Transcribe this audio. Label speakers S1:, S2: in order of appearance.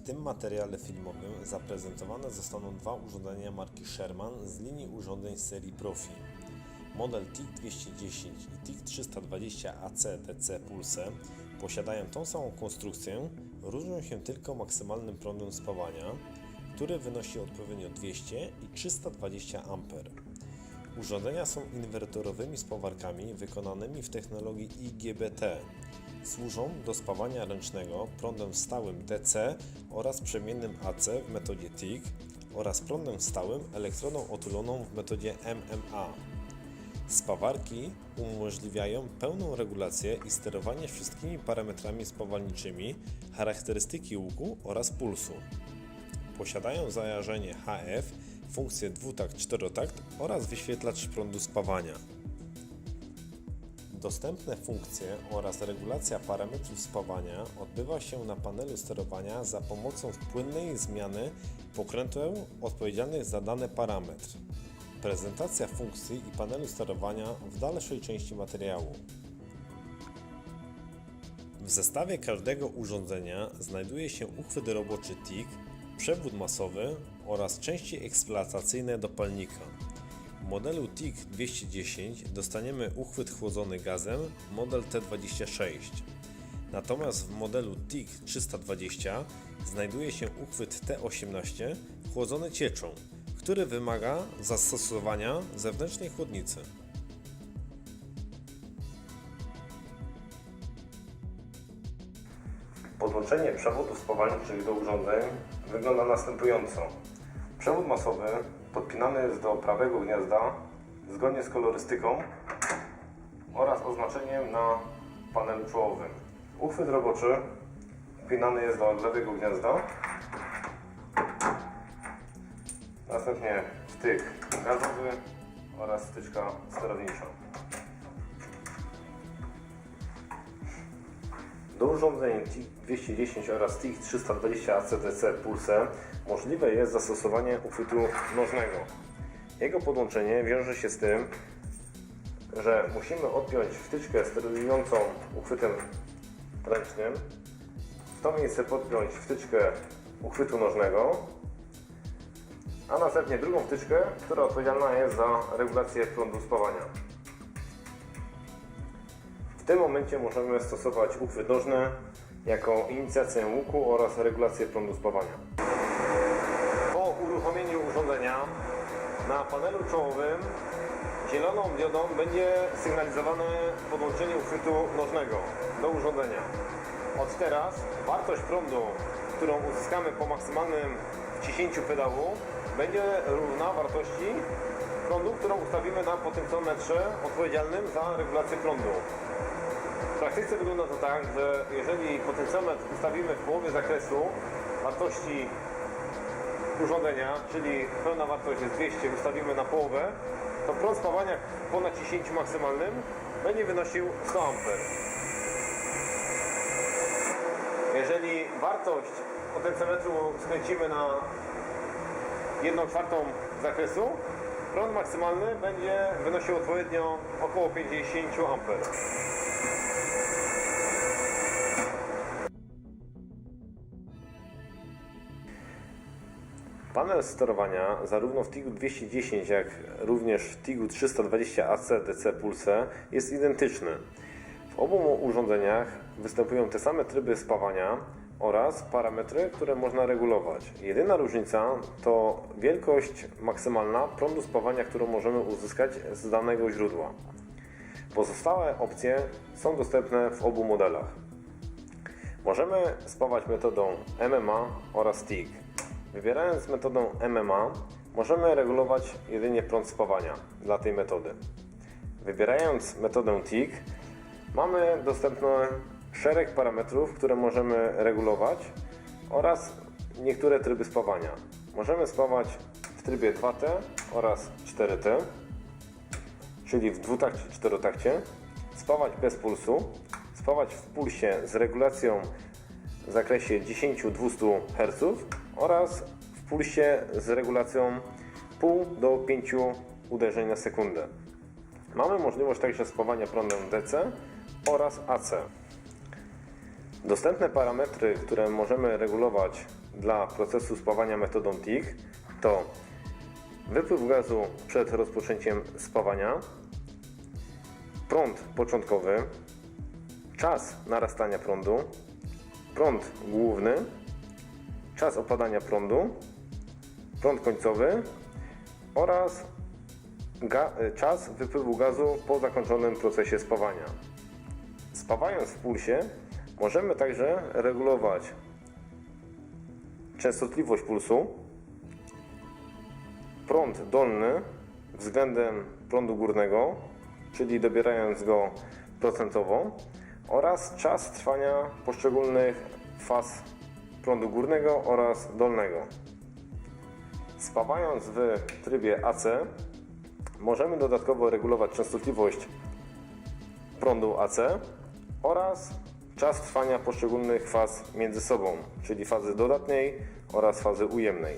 S1: tym materiale filmowym zaprezentowane zostaną dwa urządzenia marki Sherman z linii urządzeń serii Profi. Model TIG-210 i TIG-320AC-DC Pulse posiadają tą samą konstrukcję, różnią się tylko maksymalnym prądem spawania, który wynosi odpowiednio 200 i 320 A. Urządzenia są inwertorowymi spawarkami wykonanymi w technologii IGBT. Służą do spawania ręcznego prądem stałym DC oraz przemiennym AC w metodzie TIG oraz prądem stałym elektrodą otuloną w metodzie MMA. Spawarki umożliwiają pełną regulację i sterowanie wszystkimi parametrami spawalniczymi, charakterystyki łuku oraz pulsu. Posiadają zajarzenie HF, funkcję dwutakt-czterotakt oraz wyświetlacz prądu spawania. Dostępne funkcje oraz regulacja parametrów spawania odbywa się na panelu sterowania za pomocą płynnej zmiany pokrętłem odpowiedzialnych za dany parametr. Prezentacja funkcji i panelu sterowania w dalszej części materiału. W zestawie każdego urządzenia znajduje się uchwyt roboczy TIG, przewód masowy oraz części eksploatacyjne do palnika. W modelu TIG 210 dostaniemy uchwyt chłodzony gazem model T26. Natomiast w modelu TIG 320 znajduje się uchwyt T18 chłodzony cieczą, który wymaga zastosowania zewnętrznej chłodnicy. Podłączenie przewodów spawalniczych do urządzeń wygląda następująco. Przewód masowy podpinany jest do prawego gniazda zgodnie z kolorystyką oraz oznaczeniem na panelu czołowym. Uchwyt roboczy wpinany jest do lewego gniazda. Następnie wtyk gazowy oraz wtyczka sterownicza. Do urządzeń TIG-210 oraz TIG-320 ACDC Pulse możliwe jest zastosowanie uchwytu nożnego. Jego podłączenie wiąże się z tym, że musimy odpiąć wtyczkę sterylizującą uchwytem ręcznym, w to miejsce podpiąć wtyczkę uchwytu nożnego, a następnie drugą wtyczkę, która odpowiedzialna jest za regulację prądu spawania. Tym momencie możemy stosować uchwyt nożny jako inicjację łuku oraz regulację prądu spawania. Po uruchomieniu urządzenia na panelu czołowym zieloną diodą będzie sygnalizowane podłączenie uchwytu nożnego do urządzenia. Od teraz wartość prądu, którą uzyskamy po maksymalnym wciśnięciu pedału będzie równa wartości prądu, którą ustawimy na potencjometrze odpowiedzialnym za regulację prądu. W praktyce wygląda to tak, że jeżeli potencjometr ustawimy w połowie zakresu wartości urządzenia, czyli pełna wartość jest 200, ustawimy na połowę, to prąd spawania po naciśnięciu maksymalnym będzie wynosił 100 A. Jeżeli wartość potencjometru skręcimy na 1 czwartą zakresu, prąd maksymalny będzie wynosił odpowiednio około 50 A. Panel sterowania zarówno w TIG-u 210 jak również w TIG-u 320 AC DC Pulse jest identyczny. W obu urządzeniach występują te same tryby spawania oraz parametry, które można regulować. Jedyna różnica to wielkość maksymalna prądu spawania, którą możemy uzyskać z danego źródła. Pozostałe opcje są dostępne w obu modelach. Możemy spawać metodą MMA oraz TIG. Wybierając metodę MMA, możemy regulować jedynie prąd spawania dla tej metody. Wybierając metodę TIG, mamy dostępny szereg parametrów, które możemy regulować oraz niektóre tryby spawania. Możemy spawać w trybie 2T oraz 4T, czyli w dwutakcie czterotakcie, spawać bez pulsu, spawać w pulsie z regulacją w zakresie 10-200 Hz oraz w pulsie z regulacją pół do 5 uderzeń na sekundę. Mamy możliwość także spawania prądem DC oraz AC. Dostępne parametry, które możemy regulować dla procesu spawania metodą TIG to wypływ gazu przed rozpoczęciem spawania, prąd początkowy, czas narastania prądu, prąd główny, czas opadania prądu, prąd końcowy oraz y, czas wypływu gazu po zakończonym procesie spawania. Spawając w pulsie możemy także regulować częstotliwość pulsu, prąd dolny względem prądu górnego, czyli dobierając go procentowo oraz czas trwania poszczególnych faz prądu górnego oraz dolnego. Spawając w trybie AC możemy dodatkowo regulować częstotliwość prądu AC oraz czas trwania poszczególnych faz między sobą, czyli fazy dodatniej oraz fazy ujemnej.